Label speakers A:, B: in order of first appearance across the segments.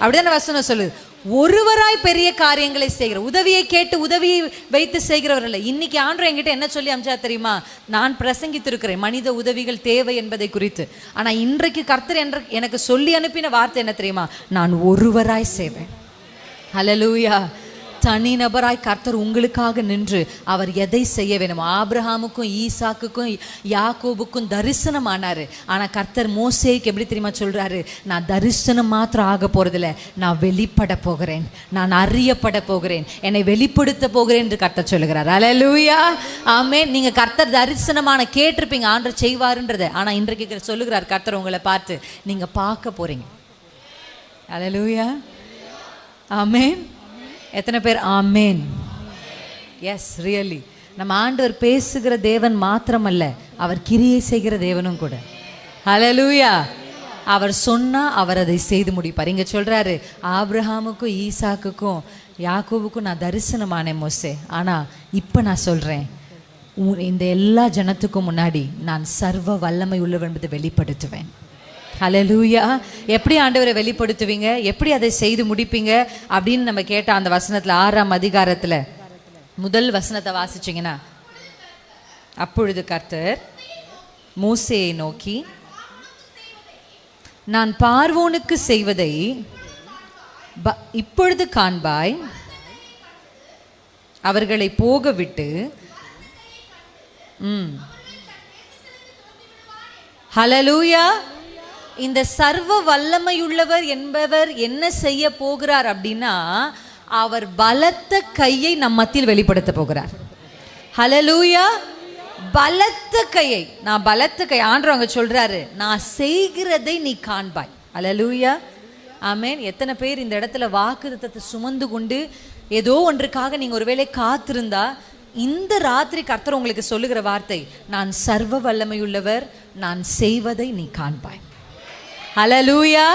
A: அப்படிதானே வசனம் சொல்லுது. ஒருவராய் பெரிய காரியங்களை செய்கிற உதவியை கேட்டு உதவியை வைத்து செய்கிறவர் இல்லை இன்னைக்கு ஆண்டு என்கிட்ட என்ன சொல்லி அமிச்சா தெரியுமா? நான் பிரசங்கித்திருக்கிறேன் மனித உதவிகள் தேவை என்பதை குறித்து. ஆனால் இன்றைக்கு கர்த்தர் என்ற எனக்கு சொல்லி அனுப்பின வார்த்தை என்ன தெரியுமா? நான் ஒருவராய் செய்வேன் ஹalleluya. தனி நபராய் கர்த்தர் உங்களுக்காக நின்று அவர் எதை செய்ய வேணும் ஆப்ரஹாமுக்கும் ஈசாக்குக்கும் யாக்கோபுக்கும் தரிசனம் ஆனார் ஆனால் கர்த்தர் மோசேக்கு எப்படி தெரியுமா சொல்கிறாரு நான் தரிசனம் மாத்திரம் ஆக போகிறதில்ல நான் வெளிப்பட போகிறேன் நான் அறியப்பட போகிறேன் என்னை வெளிப்படுத்த போகிறேன் என்று கர்த்தர் சொல்லுகிறார். அலலூயா ஆமே நீங்கள் கர்த்தர் தரிசனமான கேட்டிருப்பீங்க ஆண்டு செய்வாருன்றதை. ஆனால் இன்றைக்கு சொல்லுகிறார் கர்த்தர் உங்களை பார்த்து நீங்கள் பார்க்க போகிறீங்க அல லூயா ஆமேன் எத்தனை பேர்? ஆமேன். எஸ் ரியலி நம்ம ஆண்டவர் பேசுகிற தேவன் மாத்திரமல்ல அவர் கிரியை செய்கிற தேவனும் கூட. ஹலலூயா அவர் சொன்னால் அவர் அதை செய்து முடிப்பார். இங்கே சொல்கிறாரு ஆப்ரஹாமுக்கும் ஈசாக்குக்கும் யாக்கோவுக்கும் நான் தரிசனமானேன் மோசே. ஆனால் இப்போ நான் சொல்கிறேன் உ- இந்த எல்லா ஜனத்துக்கும் முன்னாடி நான் சர்வ வல்லமை உள்ளவர் என்பதை வெளிப்படுத்துவேன். ஹலலூயா எப்படி ஆண்டவரை வெளிப்படுத்துவீங்க? எப்படி அதை செய்து முடிப்பீங்க? அப்படின்னு நம்ம கேட்ட அந்த வசனத்தில் ஆறாம் அதிகாரத்தில் முதல் வசனத்தை வாசிச்சீங்கன்னா அப்பொழுது கர்த்தர் மூசையை நோக்கி நான் பார்வோனுக்கு செய்வதை ப- இப்பொழுது காண்பாய். அவர்களை போக விட்டு ம். ஹலலூயா இந்த சர்வ வல்லமையுள்ளவர் என்பவர் என்ன செய்ய போகிறார் அப்படின்னா அவர் பலத்த கையை நம் மத்தியில் வெளிப்படுத்த போகிறார். ஹலலூயா பலத்த கையை நான் பலத்த கை ஆண்டவங்க சொல்றாரு நான் செய்கிறதை நீ காண்பாய். ஹalleluya ஆமேன் எத்தனை பேர் இந்த இடத்துல வாக்குத்தத்தை சுமந்து கொண்டு ஏதோ ஒன்றுக்காக நீங்கள் ஒருவேளை காத்திருந்தா இந்த ராத்திரி கர்த்தர் உங்களுக்கு சொல்லுகிற வார்த்தை நான் சர்வ வல்லமையுள்ளவர் நான் செய்வதை நீ காண்பாய். ஹலலூயா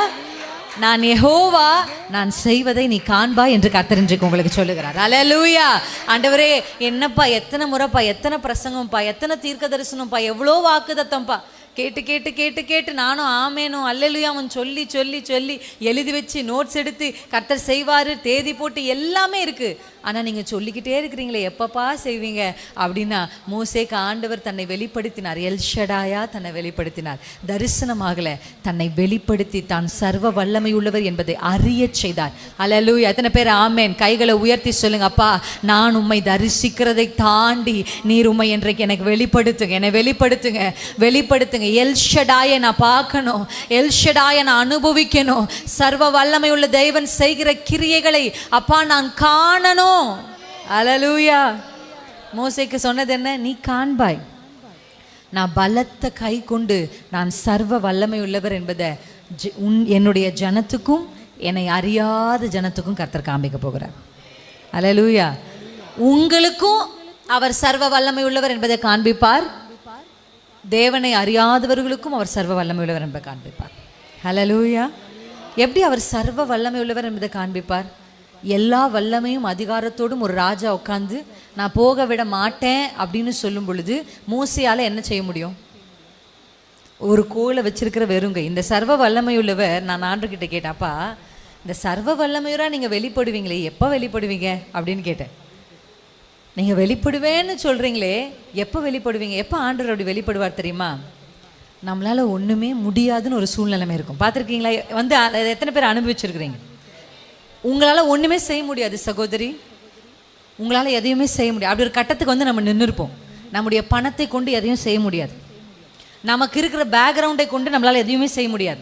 A: நான் எஹோவா நான் செய்வதை நீ காண்பா என்று கர்த்தர் உங்களுக்கு சொல்லுகிறார். அலலூயா ஆண்டவரே என்னப்பா எத்தனை முறைப்பா எத்தனை பிரசங்கம்ப்பா எத்தனை தீர்க்க தரிசனம்ப்பா எவ்வளோ வாக்குதத்தம்ப்பா கேட்டு கேட்டு கேட்டு கேட்டு நானும் ஆமேனும் அல்லலுயாவும் சொல்லி சொல்லி சொல்லி எழுதி வச்சு நோட்ஸ் எடுத்து கர்த்தர் செய்வார் தேதி போட்டு எல்லாமே இருக்குது ஆனால் நீங்கள் சொல்லிக்கிட்டே இருக்கிறீங்களே எப்பப்பா செய்வீங்க? அப்படின்னா மோசேக்கு ஆண்டவர் தன்னை வெளிப்படுத்தினார். எல்ஷடாயா தன்னை வெளிப்படுத்தினார். தரிசனமாகல தன்னை வெளிப்படுத்தி தான் சர்வ வல்லமை உள்ளவர் என்பதை அறியச் செய்தார். அலலு எத்தனை பேர் ஆமேன்? கைகளை உயர்த்தி சொல்லுங்க அப்பா நான் உம்மை தரிசிக்கிறதை தாண்டி நீர் உம்மை என்றைக்கு எனக்கு வெளிப்படுத்துங்க என்னை வெளிப்படுத்துங்க வெளிப்படுத்துங்க. எல்ஷடாயை நான் பார்க்கணும் எல்ஷடாயை நான் அனுபவிக்கணும். சர்வ வல்லமை உள்ள தெய்வன் செய்கிற கிரியைகளை அப்பா நான் காணணும். அலலூயா மோசைக்கு சொன்னது என்ன? நீ காண்பாய். நான் பலத்த கை கொண்டு நான் சர்வ வல்லமை உள்ளவர் என்பதை உன் என்னுடைய ஜனத்துக்கும் என்னை அறியாத ஜனத்துக்கும் கர்த்தர் காண்பிக்க போகிறார். அலலூயா உங்களுக்கும் அவர் சர்வ வல்லமை உள்ளவர் என்பதை காண்பிப்பார். தேவனை அறியாதவர்களுக்கும் அவர் சர்வ வல்லமை உள்ளவர் என்பதை காண்பிப்பார். ஹலலூயா எப்படி அவர் சர்வ வல்லமை உள்ளவர் என்பதை காண்பிப்பார்? எல்லா வல்லமையும் அதிகாரத்தோடும் ஒரு ராஜா உட்காந்து நான் போக விட மாட்டேன் அப்படின்னு சொல்லும் பொழுது மூசையால் என்ன செய்ய முடியும்? ஒரு கோலை வச்சிருக்கிற வெறுங்க. இந்த சர்வ வல்லமையுள்ளவர் நான் ஆண்டுகிட்ட கேட்டாப்பா இந்த சர்வ வல்லமையுறா நீங்கள் வெளிப்படுவீங்களே எப்போ வெளிப்படுவீங்க? அப்படின்னு கேட்டேன். நீங்கள் வெளிப்படுவேன்னு சொல்கிறீங்களே எப்போ வெளிப்படுவீங்க? எப்போ ஆண்டவர் அப்படி வெளிப்படுவார் தெரியுமா? நம்மளால் ஒன்றுமே முடியாதுன்னு ஒரு சூழ்நிலைமை இருக்கும். பார்த்துருக்கீங்களா? வந்து எத்தனை பேர் அனுபவிச்சிருக்கிறீங்க? உங்களால் ஒன்றுமே செய்ய முடியாது சகோதரி. உங்களால் எதையுமே செய்ய முடியாது. அப்படி ஒரு கட்டத்துக்கு வந்து நம்ம நின்றுருப்போம் நம்முடைய பணத்தை கொண்டு எதையும் செய்ய முடியாது. நமக்கு இருக்கிற பேக்ரவுண்டை கொண்டு நம்மளால் எதையுமே செய்ய முடியாது.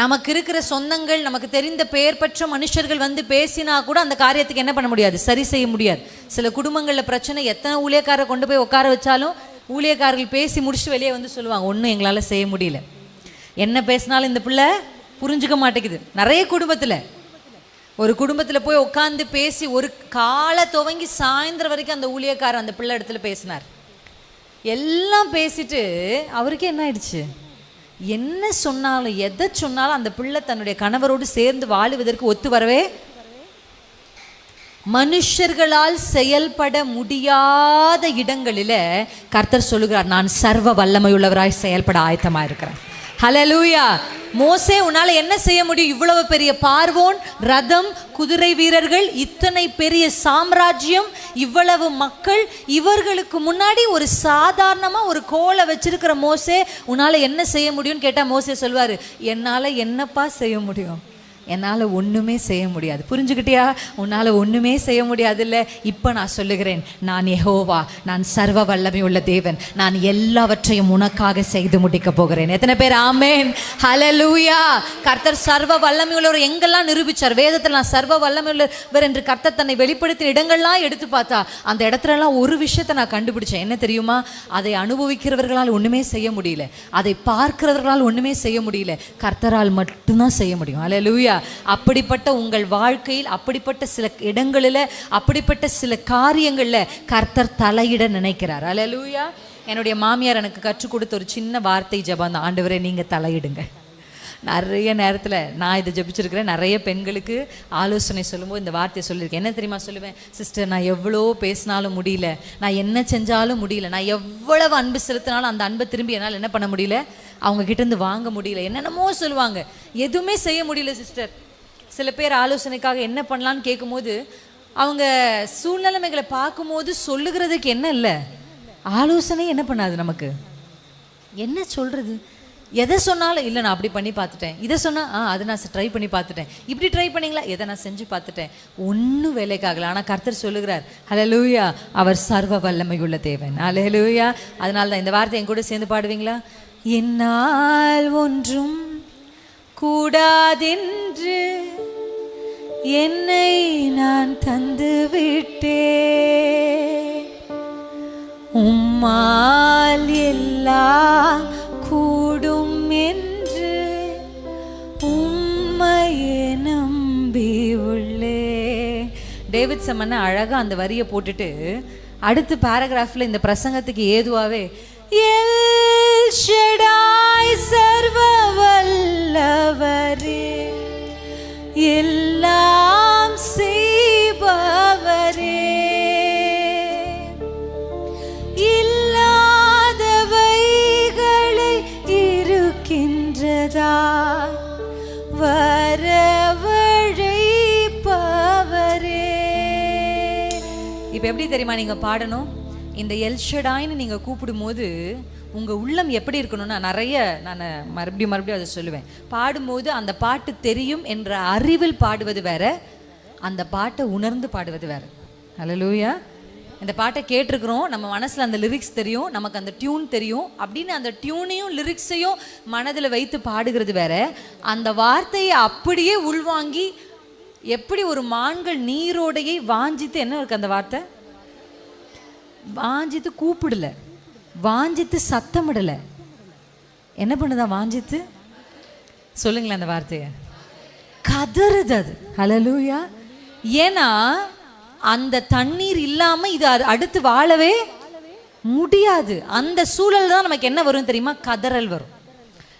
A: நமக்கு இருக்கிற சொந்தங்கள் நமக்கு தெரிந்த பெயர் பெற்ற மனுஷர்கள் வந்து பேசினா கூட அந்த காரியத்துக்கு என்ன பண்ண முடியாது? சரி செய்ய முடியாது. சில குடும்பங்களில் பிரச்சனை எத்தனை ஊழியக்காரரை கொண்டு போய் உட்கார வச்சாலும் ஊழியக்காரர்கள் பேசி முடிச்சு வெளியே வந்து சொல்லுவாங்க ஒன்றும் எங்களால் செய்ய முடியல. என்ன பேசினாலும் இந்த பிள்ளை புரிஞ்சுக்க மாட்டேங்குது. நிறைய குடும்பத்தில். ஒரு குடும்பத்தில் போய் உட்காந்து பேசி ஒரு காலை துவங்கி சாயந்தரம் வரைக்கும் அந்த ஊழியக்காரர் அந்த பிள்ளை இடத்துல பேசினார். எல்லாம் பேசிட்டு அவருக்கே என்ன ஆயிடுச்சு? என்ன சொன்னாலும் எதை சொன்னாலும் அந்த பிள்ளை தன்னுடைய கணவரோடு சேர்ந்து வாழுவதற்கு ஒத்து வரவே மனுஷர்களால் செயல்பட முடியாத இடங்களில கர்த்தர் சொல்லுகிறார் நான் சர்வ வல்லமையுள்ளவராய் செயல்பட ஆயத்தமாக இருக்கிறேன் ஹலலூயா மோசே உன்னால என்ன செய்ய முடியும்? இவ்வளவு பெரிய பார்வோன் ரதம் குதிரை வீரர்கள் இத்தனை பெரிய சாம்ராஜ்யம் இவ்வளவு மக்கள் இவர்களுக்கு முன்னாடி ஒரு சாதாரணமா ஒரு கோலை வச்சிருக்கிற மோசே உன்னால என்ன செய்ய முடியும்னு கேட்டா மோசே சொல்வாரு என்னால என்னப்பா செய்ய முடியும்? என்னால் ஒன்றுமே செய்ய முடியாது. புரிஞ்சுக்கிட்டியா? உன்னால் ஒன்றுமே செய்ய முடியாதுல்ல. இப்போ நான் சொல்லுகிறேன் நான் எஹோவா நான் சர்வ வல்லமை உள்ள தேவன். நான் எல்லாவற்றையும் உனக்காக செய்து முடிக்க போகிறேன். எத்தனை பேர் ஆமேன்? ஹலலூயா கர்த்தர் சர்வ வல்லமை உள்ளவர் எங்கெல்லாம் நிரூபிச்சார்? வேதத்தில் நான் சர்வ வல்லமை உள்ளவர் என்று கர்த்தர் தன்னை வெளிப்படுத்தின இடங்கள்லாம் எடுத்து பார்த்தா அந்த இடத்துலலாம் ஒரு விஷயத்தை நான் கண்டுபிடிச்சேன். என்ன தெரியுமா? அதை அனுபவிக்கிறவர்களால் ஒன்றுமே செய்ய முடியல. அதை பார்க்கிறவர்களால் ஒன்றுமே செய்ய முடியல. கர்த்தரால் மட்டும்தான் செய்ய முடியும். அப்படிப்பட்ட உங்கள் வாழ்க்கையில் அப்படிப்பட்ட சில இடங்களில் அப்படிப்பட்ட சில காரியங்களில் கர்த்தர் தலையிட நினைக்கிறார். அலலூயா என்னுடைய மாமியார் எனக்கு கற்றுக் கொடுத்த ஒரு சின்ன வார்த்தை ஜபான் தான். ஆண்டவரே நீங்கள் தலையிடுங்க. நிறைய நேரத்தில் நான் இதை ஜபிச்சிருக்கிறேன். நிறைய பெண்களுக்கு ஆலோசனை சொல்லும்போது இந்த வார்த்தையை சொல்லியிருக்கேன். என்ன தெரியுமா சொல்லுவேன்? சிஸ்டர் நான் எவ்வளோ பேசினாலும் முடியல. நான் என்ன செஞ்சாலும் முடியல. நான் எவ்வளவு அன்பு செலுத்தினாலும் அந்த அன்பை திரும்பி என்னால் என்ன பண்ண முடியல? அவங்க கிட்டேருந்து வாங்க முடியல. என்னென்னமோ சொல்லுவாங்க. எதுவுமே செய்ய முடியல சிஸ்டர் சில பேர் ஆலோசனைக்காக என்ன பண்ணலான்னு கேட்கும்போது அவங்க சூழ்நிலைமைகளை பார்க்கும்போது சொல்லுகிறதுக்கு என்ன இல்லை? ஆலோசனை என்ன பண்ணாது நமக்கு? என்ன சொல்கிறது எதை சொன்னாலும் இல்லை நான் அப்படி பண்ணி பார்த்துட்டேன். இதை சொன்னால் ஆ அதை நான் ட்ரை பண்ணி பார்த்துட்டேன். இப்படி ட்ரை பண்ணீங்களா? இதை நான் செஞ்சு பார்த்துட்டேன்? ஒன்றும் வேலைக்காகல. ஆனால் கர்த்தர் சொல்லுகிறார் ஹalleluya அவர் சர்வ வல்லமை உள்ள தேவன். ஹalleluya. அதனால தான் இந்த வார்த்தை என் கூட சேர்ந்து பாடுவீங்களா? என்னால் ஒன்றும் கூடாதென்று என்னை நான் தந்து விட்டேன் உம்மா டேவிட் சம்மன அழகா அந்த வரியை போட்டுட்டு அடுத்த பேராகிராஃபில் இந்த பிரசங்கத்துக்கு ஏதுவாவே எல் ஷடாய் சர்வ வல்லவரே எல்லா இப்போ எப்படி தெரியுமா நீங்கள் பாடணும்? இந்த எல்ஷடாயின்னு நீங்கள் கூப்பிடும்போது உங்கள் உள்ளம் எப்படி இருக்கணும்னா நிறைய நான் மறுபடியும் மறுபடியும் அதை சொல்லுவேன். பாடும்போது அந்த பாட்டு தெரியும் என்ற அறிவில் பாடுவது வேற அந்த பாட்டை உணர்ந்து பாடுவது வேற. ஹalleluya இந்த பாட்டை கேட்டிருக்கிறோம் நம்ம மனசில் அந்த லிரிக்ஸ் தெரியும் நமக்கு அந்த டியூன் தெரியும் அப்படின்னு அந்த டியூனையும் லிரிக்ஸையும் மனதில் வைத்து பாடுகிறது வேற. அந்த வார்த்தையை அப்படியே உள்வாங்கி எப்படி ஒரு மான்கள் நீரோடையை வாஞ்சித்து என்ன இருக்கு அந்த வார்த்தை? வாஞ்சித்து கூப்பிடல. வாஞ்சித்து சத்தமிடல. என்ன பண்ணுதா வாஞ்சித்து? சொல்லுங்களேன் அந்த வார்த்தையை. கதறுது அது. ஹலலூயா ஏன்னா அந்த தண்ணீர் இல்லாம இது அடுத்து வாழவே முடியாது. அந்த சூழல் தான் நமக்கு என்ன வரும் தெரியுமா? கதறல் வரும்.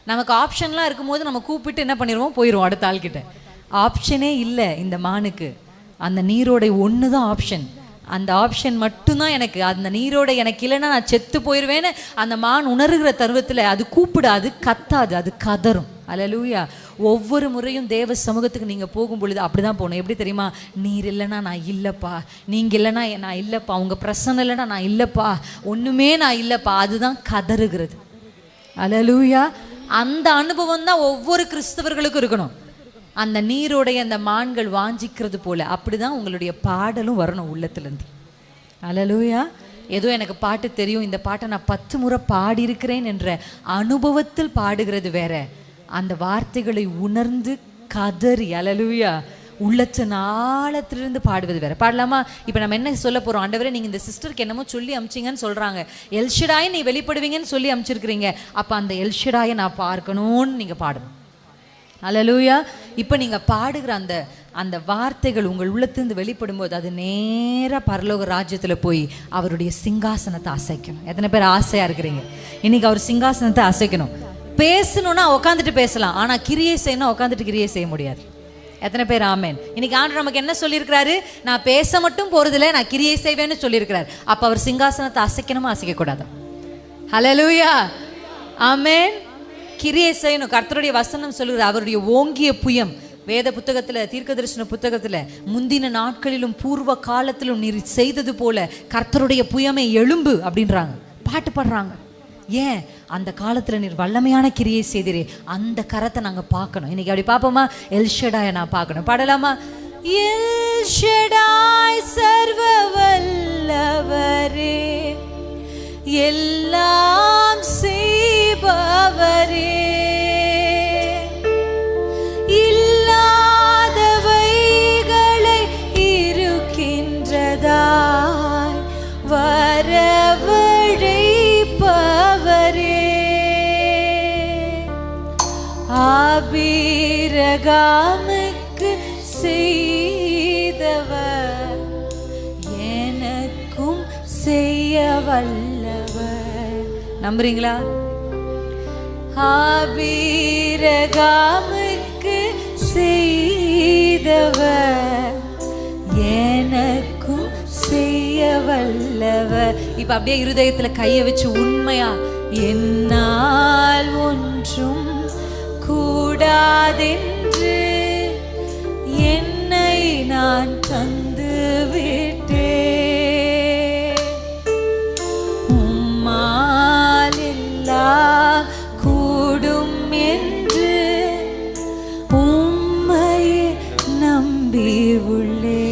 A: நமக்கு ஆப்ஷன்லாம் இருக்கும்போது நம்ம கூப்பிட்டு என்ன பண்ணிடுவோம் போயிடுவோம் அடுத்த ஆள்கிட்ட. ஆப்ஷனே இல்லை இந்த மானுக்கு. அந்த நீரோடை ஒன்று தான் ஆப்ஷன். அந்த ஆப்ஷன் மட்டும்தான் எனக்கு. அந்த நீரோட எனக்கு இல்லைன்னா நான் செத்து போயிடுவேன்னு அந்த மான் உணர்கிற தருவத்தில் அது கூப்பிடாது கத்தாது அது கதறும். லூயா ஒவ்வொரு முறையும் தேவ சமூகத்துக்கு நீங்கள் போகும் பொழுது அப்படி தான் போகணும். எப்படி தெரியுமா? நீர் இல்லைன்னா நான் இல்லைப்பா. நீங்கள் இல்லைன்னா நான் இல்லைப்பா. உங்கள் பிரசன்னம் இல்லைன்னா நான் இல்லைப்பா. ஒன்றுமே நான் இல்லைப்பா. அதுதான் கதறுகிறது. அல்லேலூயா அந்த அனுபவம் தான் ஒவ்வொரு கிறிஸ்தவர்களுக்கும் இருக்கணும். அந்த நீரோடைய அந்த மான்கள் வாஞ்சிக்கிறது போல அப்படிதான் உங்களுடைய பாடலும் வரணும் உள்ளத்துலேருந்து. அலலூயா. ஏதோ எனக்கு பாட்டு தெரியும் இந்த பாட்டை நான் பத்து முறை பாடியிருக்கிறேன் என்ற அனுபவத்தில் பாடுகிறது வேற. அந்த வார்த்தைகளை உணர்ந்து கதறி அலலூயா. உள்ளத்தின் ஆழத்திலிருந்து பாடுவது வேற. பாடலாமா? இப்போ நம்ம என்ன சொல்ல போகிறோம் ஆண்டவரே நீங்கள் இந்த சிஸ்டருக்கு என்னமோ சொல்லி அமிச்சிங்கன்னு சொல்கிறாங்க எல்ஷடாய் நீ வெளிப்படுவீங்கன்னு சொல்லி அமிச்சிருக்கிறீங்க. அப்போ அந்த எல்ஷடாயை நான் பார்க்கணும்னு நீங்கள் பாடணும். அலலூயா இப்போ நீங்கள் பாடுகிற அந்த அந்த வார்த்தைகள் உங்கள் உள்ளத்திலிருந்து வெளிப்படும்போது அது நேராக பரலோக ராஜ்யத்தில் போய் அவருடைய சிங்காசனத்தை அசைக்கணும். எத்தனை பேர் ஆசையாக இருக்கிறீங்க? இன்னைக்கு அவர் சிங்காசனத்தை அசைக்கணும். பேசணும்னா உட்காந்துட்டு பேசலாம். ஆனால் கிரியை செய்யணும் உட்காந்துட்டு கிரியை செய்ய முடியாது. எத்தனை பேர் ஆமேன்? இன்னைக்கு ஆண்டு நமக்கு என்ன சொல்லியிருக்கிறாரு? நான் பேச மட்டும் போகிறதில்ல நான் கிரியை செய்வேன்னு சொல்லியிருக்கிறார். அப்போ அவர் சிங்காசனத்தை அசைக்கணுமா? அசைக்கக்கூடாது? ஹலலூயா ஆமேன் கிரியை செய்யணும் கர்த்தருடைய வசனம் சொல்லுகிற அவருடைய ஓங்கிய புயம். வேத புத்தகத்தில் தீர்க்க தரிசன புத்தகத்தில் முந்தின நாட்களிலும் பூர்வ காலத்திலும் நீர் செய்தது போல கர்த்தருடைய புயமே எழும்பு அப்படின்றாங்க. பாட்டு பாடுறாங்க. ஏன்? அந்த காலத்தில் நீர் வல்லமையான கிரியை செய்தீரே. அந்த கரத்தை நாங்கள் பார்க்கணும். இன்னைக்கு அப்படி பார்ப்போமா? எல்ஷடாய நான் பார்க்கணும். பாடலாமா? எல்ஷடாய் சர்வ வல்லவரே. எல்லாம் ஆபிரகாமுக்கு செய்தவர். எனக்கும் செய்ய வல்லவர் நம்புறீங்களா? ஆபிரகாமுக்கு செய்தவர். எனக்கும் செய்ய வல்லவர் இப்ப அப்படியே இருதயத்துல கைய வச்சு உண்மையா? என்னால் ஒன்றும் கூடாதே நான் தந்து விட்டேன். உம்மால் கூடும் என்று நம்பி உள்ளே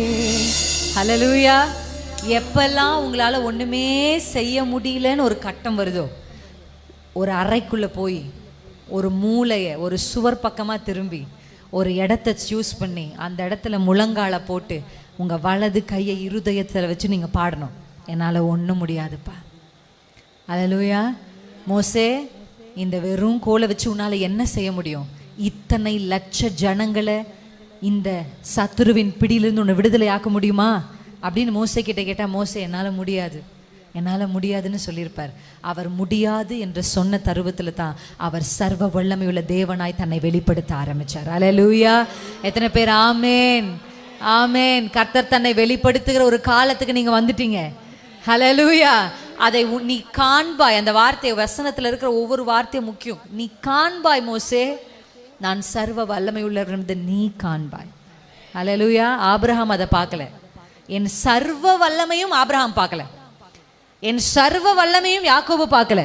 A: ஹalleluya. எப்பெல்லாம் உங்களால் ஒன்றுமே செய்ய முடியலன்னு ஒரு கட்டம் வருதோ ஒரு அறைக்குள்ளே போய் ஒரு மூளையை ஒரு சுவர் பக்கமாக திரும்பி ஒரு இடத்த சூஸ் பண்ணி அந்த இடத்துல முழங்கால போட்டு உங்கள் வலது கையை இருதயத்தில் வச்சு நீங்கள் பாடணும். என்னால் ஒன்றும் முடியாதுப்பா. அல்லேலூயா மோசே இந்த வெறும் கோலை வச்சு உன்னால் என்ன செய்ய முடியும்? இத்தனை லட்ச ஜனங்களை இந்த சத்துருவின் பிடியிலிருந்து உன்னை விடுதலை ஆக்க முடியுமா? அப்படின்னு மோசே கிட்ட கேட்டால் மோசே என்னால் முடியாது. என்னால் முடியாதுன்னு சொல்லியிருப்பார். அவர் முடியாது என்று சொன்ன தருவத்தில் தான் அவர் சர்வ வல்லமையுள்ள தேவனாய் தன்னை வெளிப்படுத்த ஆரம்பிச்சார். அலலூயா எத்தனை பேர்? ஆமேன் ஆமேன் கர்த்தர் தன்னை வெளிப்படுத்துகிற ஒரு காலத்துக்கு நீங்கள் வந்துட்டீங்க. ஹலலூயா அதை நீ காண்பாய். அந்த வார்த்தை வசனத்தில் இருக்கிற ஒவ்வொரு வார்த்தையும் முக்கியம். நீ காண்பாய் மோசே. நான் சர்வ வல்லமை உள்ளவர் நீ காண்பாய். அலலூயா ஆப்ரஹாம் அதை பார்க்கல. என் சர்வ வல்லமையும் ஆப்ரஹாம் பார்க்கல. என் சர்வ வல்லமையும் யாக்கோபு பார்க்கல.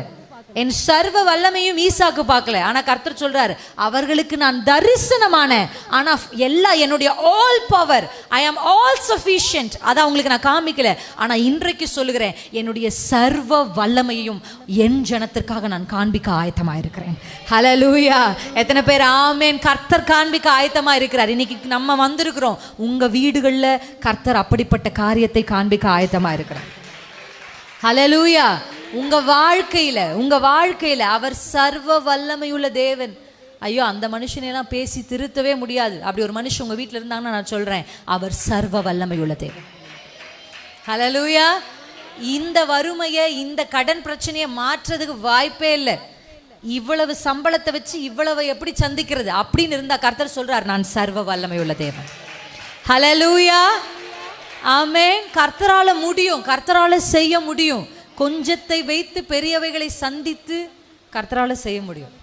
A: என் சர்வ வல்லமையும் ஈசாக்கு பார்க்கல. ஆனா கர்த்தர் சொல்றாரு அவர்களுக்கு நான் தரிசனமான ஆனா எல்லா என்னுடைய ஆல் பவர் ஐ ஆம் ஆல் சஃபிஷியன்ட் அதை அவங்களுக்கு நான் காமிக்கல. ஆனா இன்றைக்கு சொல்லுகிறேன் என்னுடைய சர்வ வல்லமையையும் என் ஜனத்திற்காக நான் காண்பிக்க ஆயத்தமா இருக்கிறேன். ஹalleluya எத்தனை பேர் ஆமேன். கர்த்தர் காண்பிக்க ஆயத்தமா இருக்கிறார். இன்னைக்கு நம்ம வந்திருக்கிறோம். உங்க வீடுகளில் கர்த்தர் அப்படிப்பட்ட காரியத்தை காண்பிக்க ஆயத்தமா இருக்கிறார். ஹலலூயா உங்க வாழ்க்கையில உங்க வாழ்க்கையில அவர் சர்வ வல்லமையுள்ள தேவன். ஐயோ அந்த மனுஷனையெல்லாம் பேசி திருத்தவே முடியாது. அப்படி ஒரு மனுஷன் உங்க வீட்டில் இருந்தாங்கன்னா நான் சொல்றேன் அவர் சர்வ வல்லமையுள்ள தேவன். ஹலலூயா இந்த வறுமையை இந்த கடன் பிரச்சனையை மாற்றுறதுக்கு வாய்ப்பே இல்லை. இவ்வளவு சம்பளத்தை வச்சு இவ்வளவு எப்படி சந்திக்கிறது? அப்படின்னு இருந்தா கர்த்தர் சொல்றார் நான் சர்வ வல்லமையுள்ள தேவன். ஹலலூயா ஆமேன். கர்த்தரால முடியும். கர்த்தரால செய்ய முடியும். கொஞ்சத்தை வைத்து பெரியவைகளை சந்தித்து கர்த்தரால செய்ய முடியும்.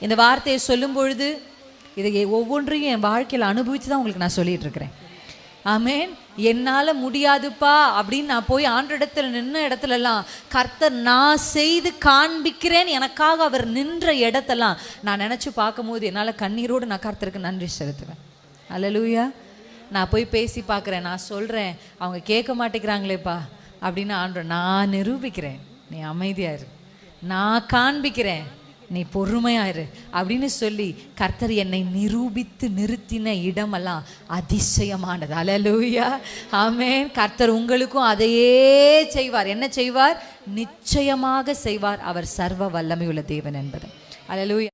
A: இந்த வார்த்தையை சொல்லும் பொழுது இதை ஒவ்வொன்றையும் என் வாழ்க்கையில் அனுபவித்து தான் உங்களுக்கு நான் சொல்லிட்டு இருக்கிறேன். ஆமேன். என்னால் முடியாதுப்பா அப்படின்னு நான் போய் ஆண்டிடத்துல நின்ன இடத்துலலாம் கர்த்தர் நான் செய்து காண்பிக்கிறேன் எனக்காக அவர் நின்ற இடத்தெல்லாம் நான் நினச்சி பார்க்கும்போது என்னால் கண்ணீரோடு நான் கர்த்தருக்கு நன்றி செலுத்துவேன். அல்லேலூயா நான் போய் பேசி பார்க்குறேன் நான் சொல்கிறேன் அவங்க கேட்க மாட்டேங்கிறாங்களேப்பா அப்படின்னு ஆண்டவர் நான் நிரூபிக்கிறேன். நீ அமைதியாக இரு. நான் காண்பிக்கிறேன். நீ பொறுமையாயிரு அப்படின்னு சொல்லி கர்த்தர் என்னை நிரூபித்து நிறுத்தின இடமெல்லாம் அதிசயமானது. அலலூயா ஆமென் கர்த்தர் உங்களுக்கும் அதையே செய்வார். என்ன செய்வார்? நிச்சயமாக செய்வார். அவர் சர்வ வல்லமையுள்ள தேவன் என்பது. அலலூயா